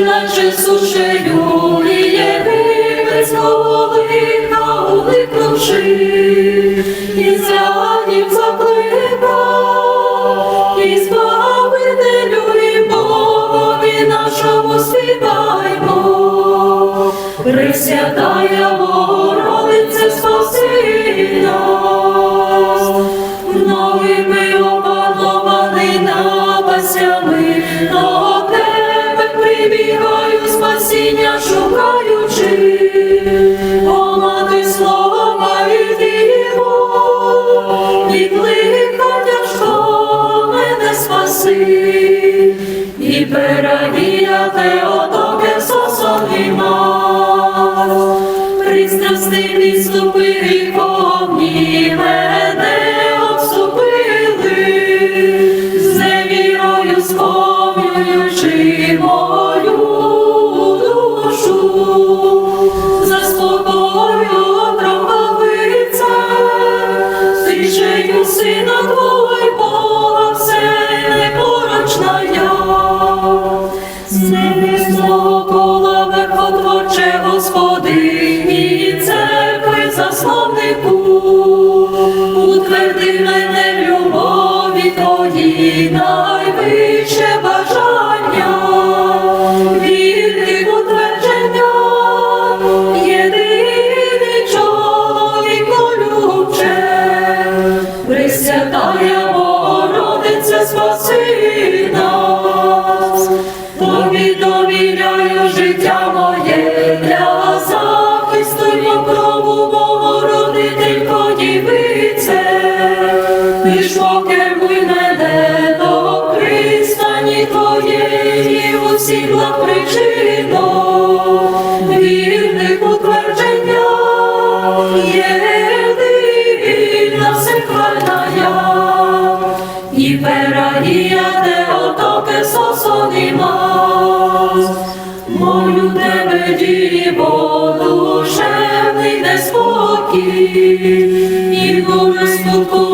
наче сушею, і єгипетського лиха уникнувши, і зранів закликав, і збавителю, і нашому співаймо. Пресвятая діво, від лиха тяжко мене спаси, і перевіяти отоке сосони мав. Пристрасти підступи гріховні верхотворче Господині, церкви засновнику, утверди мене в любові Твоїй дівице. Ти ж покеруй мене до пристані твоєї усіх благ причино, вірних утвердження, єдина всехвальна я. І перагія те отоке сосони мас. Молю тебе, діво, душевний спокій, і Боже спокій.